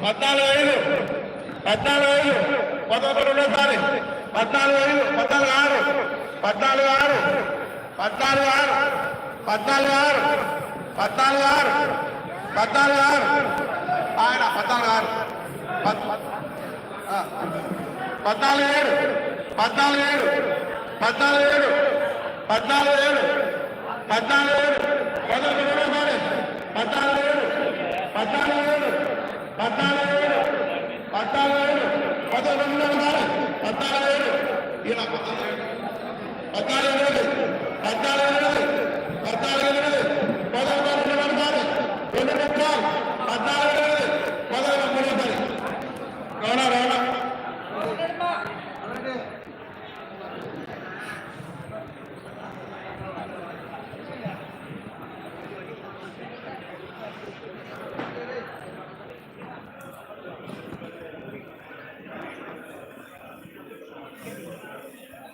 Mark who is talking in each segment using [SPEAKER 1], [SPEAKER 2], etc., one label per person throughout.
[SPEAKER 1] పద్నాలుగు ఐదు. పద్నాలుగు ఐదు. పదకొండు రెండోసారి. పద్నాలుగు ఐదు. పద్నాలుగు ఆరు. పద్నాలుగు ఆరు. పద్నాలుగు ఆరు. పద్నాలుగు ఆరు. పద్నాలుగు ఆరు. పద్నాలుగు ఆరు. ఆయన పద్నాలుగు ఆరు. పద్నాలుగు ఏడు. పద్నాలుగు ఏడు. పద్నాలుగు ఏడు. పద్నాలుగు ఏడు. పద్నాలుగు ఏడు. పదకొండు రెండోసారి. పద్నాలుగు ఏడు పద్నాలుగు ఏడు. పద్నాలుగు పద్నాలుగు పద్నాలుగు పదకొండు వందల పద్నాలుగు ఇలా పద్నాలుగు వేలు పద్నాలుగు వేలు పద్నాలుగు వేలు పదకొండు వందల రెండు రూపాయలు పద్నాలుగు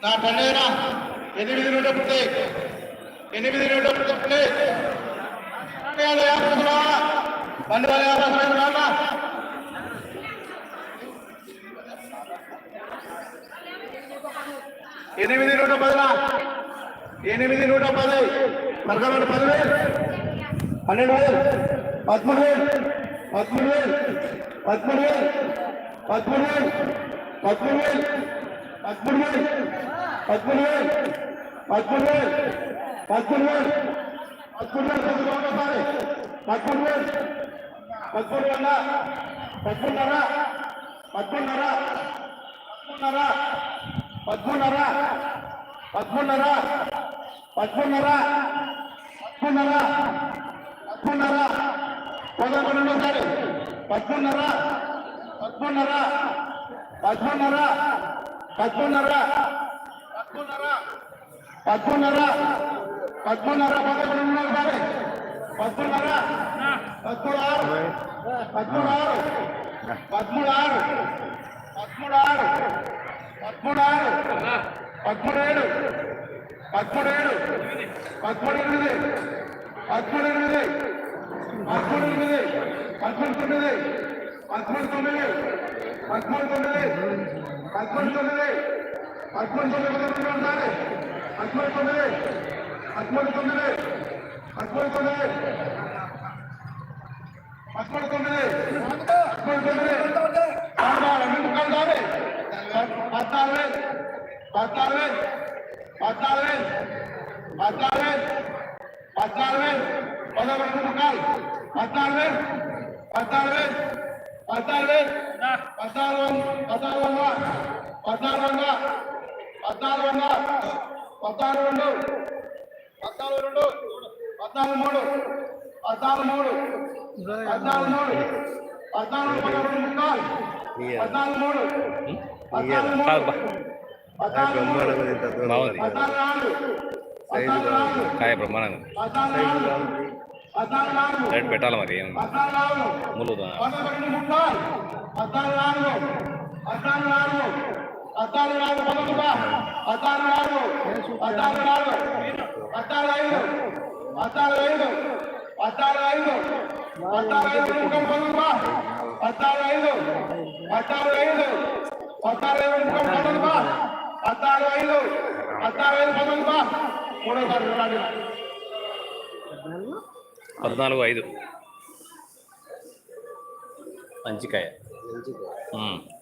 [SPEAKER 1] నా పండుగ ఎనిమిది నూట ఒకటి. ఎనిమిది నూట ఒకటి. పన్నెండు వేల యాభై రూపాయలు రావాలా? ఎనిమిది నూట పదిలా ఎనిమిది నూట పది. పదకొండు పదివేలు. పన్నెండు వేలు. పదమూడు వేలు. పదమూడు వేలు. పదమూడు వేలు. పదమూడు వేలు. పదమూడు వేలు. పదమూడు వేలు. పదమూడు వేలు పదమూడు వేలు పదమూడు వేలు పదమూడు వేలు ఒకసారి పదమూడు వేలు పదమూడు వంద పదమూడున్నర పదమూడున్నర పదమూడున్నర పదమూడున్నర పదమూడున్నర పదమూడున్నర పదమూడున్నర పదకొండు ఒకసారి పదమూడున్నర పదమూడున్నర పదమూడున్నర పదమూడున్నర పదమూడున్నర. పదమూడున్నర. పదకొండు ఒకసారి పదమూడున్నర పదమూడు ఆరు పదమూడు ఆరు పదమూడు ఆరు పదమూడు ఆరు పదమూడు ఆరు పదమూడు ఏడు పదమూడు ఏడు పదమూడు ఎనిమిది పదమూడు ఎనిమిది పదమూడు ఎనిమిది పదమూడు తొమ్మిది పదమూడు తొమ్మిది పదమూడు తొమ్మిది పదమూడు తొమ్మిది పదమూడు తొమ్మిది ఉండాలి పదమూడు తొమ్మిది. పదమూడు తొమ్మిది. పదమూడు తొమ్మిది. పదమూడు తొమ్మిది. పదమూడు తొమ్మిది. ఉండాలి పద్నాలుగు. పద్నాలుగు. పద్నాలుగు. పద్నాలుగు. పద్నాలుగు. పదకొండు ముఖాలు పద్నాలుగు. పద్నాలుగు. పద్నాలుగు. పద్నాలుగు పద్నాలుగు పద్నాలుగు పద్నాలుగు వంద పద్నాలుగు రెండు పద్నాలుగు రెండు పద్నాలుగు మూడు పద్నాలుగు మూడు పద్నాలుగు మూడు పద్నాలుగు పదకొండు ముక్కలు పద్నాలుగు మూడు పద్నాలుగు మూడు పద్నాలుగు మూడు
[SPEAKER 2] బాగుంది
[SPEAKER 1] పద్నాలుగు నాలుగు
[SPEAKER 2] కాయ రేట్ పెట్టాలి మరి? ఏం? ಹದಿನಾರು
[SPEAKER 1] ನಾಡು ಪದಕುಟ ಹದಿನಾರು ನಾಡು ಹದಿನಾರು ನಾಡು ಹದಿನಾರು ಐದು ಹದಿನಾರು ಐದು ಹದಿನಾರು ಐದು ಹದಿನಾರು ಐದು ಮುಖಂ ಪದಕುಟ ಹದಿನಾರು ಐದು ಹದಿನಾರು ಐದು ಹದಿನಾರು ಐದು ಮುಖಂ ಪದಕುಟ ಹದಿನಾರು ಐದು ಹದಿನಾರು ಐದು ಪದಕುಟ మూడో తారీఖు పద్నాలుగు ఐదు
[SPEAKER 2] మంచికాయ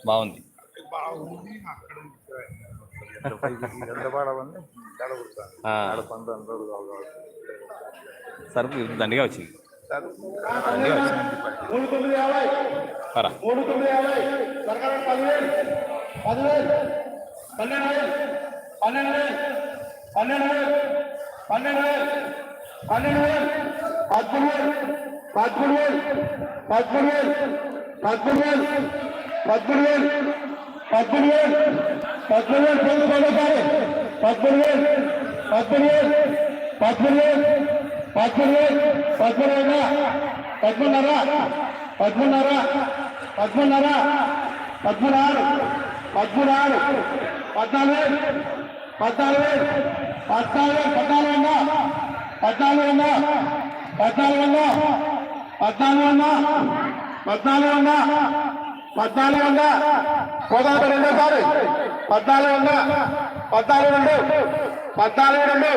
[SPEAKER 2] బాగుంది బాగుంది. ఆ, సరుకు దండిగా వచ్చింది.
[SPEAKER 1] మూడు తొమ్మిది యాభై. మూడు తొమ్మిది యాభై. సర్కారు పదివేలు. పదివేలు. పన్నెండు వేలు. పన్నెండు వేలు. పన్నెండు వేలు. పన్నెండు వేలు. పన్నెండు వేలు. పదమూడు వేలు. పదమూడు వేలు. పదమూడు వేలు. పదమూడు వేలు. పదమూడు వేలు. పదమూడు వేలు పదమూడు వేలు పొందు పదోసారి పదమూడు వేలు పదమూడు వేలు పదమూడు వేలు పదమూడు వేలు పదమూడు వేల పదమూడున్నర పదమూడున్నర పదమూడున్నర పదమూడు పద్నాలుగు వేలు పద్నాలుగు వేలు పద్నాలుగు వేలు పద్నాలుగు వంద పద్నాలుగు వంద పద్నాలుగు వంద పద్నాలుగు వంద పద్నాలుగు వంద పద్నాలుగు వంద గోదావరి రెండు సార్ పద్నాలుగు వంద పద్నాలుగు రెండు పద్నాలుగు రెండు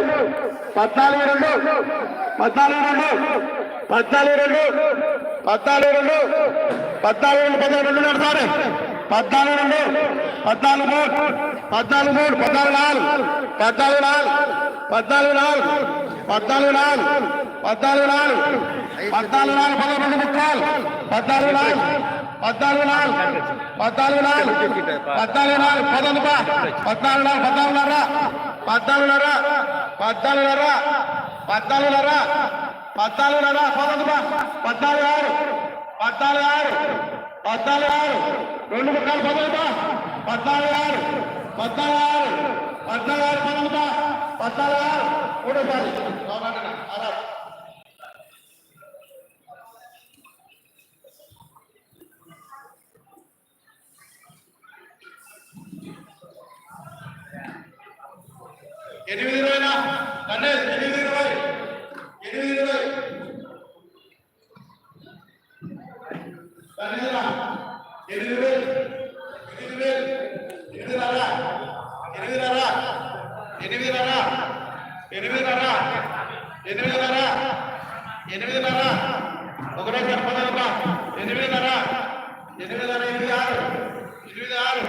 [SPEAKER 1] పద్నాలుగు రెండు పద్నాలుగు రెండు పద్నాలుగు రెండు పద్నాలుగు రెండు పద్నాలుగు రెండు పదహారు రెండు నడుస్తారు పద్నాలుగు రెండు పద్నాలుగు మూడు పద్నాలుగు మూడు పద్నాలుగు నాలుగు పద్నాలుగు నాలుగు పద్నాలుగు నాలుగు పద్నాలుగు నాలుగు పద్నాలుగు నాలుగు పద్నాలుగు నాలుగు పదహారు రెండు ముక్కలు పద్నాలుగు నాలుగు పద్నాలుగు నాలుగు. పద్నాలుగు నాలుగు. పద్నాలుగు నాలుగు. పదకొండు బా పద్నాలుగు నాలుగు. పద్నాలుగున్నర. పద్నాలుగున్నర. పద్నాలుగున్నర. పద్నాలుగున్నర. పద్నాలుగున్నర. పదకొండు బా పద్నాలుగు ఆరు. పద్నాలుగు ఆరు. పద్నాలుగు ఆరు. రెండు ముక్కలు పదకొండు బా పద్నాలుగు ఆరు. పద్నాలుగు ఆరు. పద్నాలుగు ఆరు పదకొండు బా పద్నాలుగు ఆరు. మూడోసారి. అవునండి ఎనిమిది ఇరవైనా? గణేష్ ఎనిమిది ఇరవై. ఎనిమిది ఇరవై. గణేశ్రా ఎనిమిది వేలు. ఎనిమిది వేలు. ఎనిమిది రారా ఎనిమిది రారా ఎనిమిది రారా ఎనిమిది రారా ఎనిమిది రారా ఎనిమిది రారా ఒకటే ఎనిమిది రారా ఎనిమిది రారా ఎనిమిది ఆరు. ఎనిమిది ఆరు.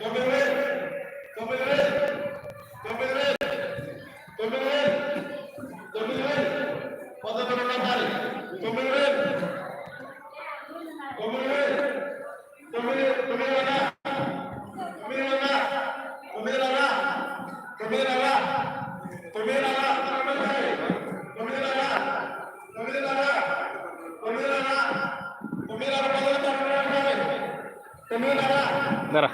[SPEAKER 1] తొమ్మిది వేలు. తొమ్మిది వేలు. తొమ్మిది తొమ్మిది వేలు తొమ్మిది వేలు పదకొండు వందల తొమ్మిది వేలు తొమ్మిది వేలు తొమ్మిది తొమ్మిది వందల తొమ్మిది వందల తొమ్మిది వందల తొమ్మిది వందల తొమ్మిది వందల తొమ్మిది వందల తొమ్మిది వందల తొమ్మిది వందల తొమ్మిది వందల పదకొండు తొమ్మిది వందల
[SPEAKER 2] తొమ్మిది
[SPEAKER 1] తొమ్మిదిన్నర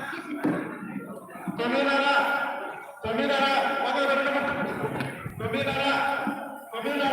[SPEAKER 1] తొమ్మిది పదకొండు Amen.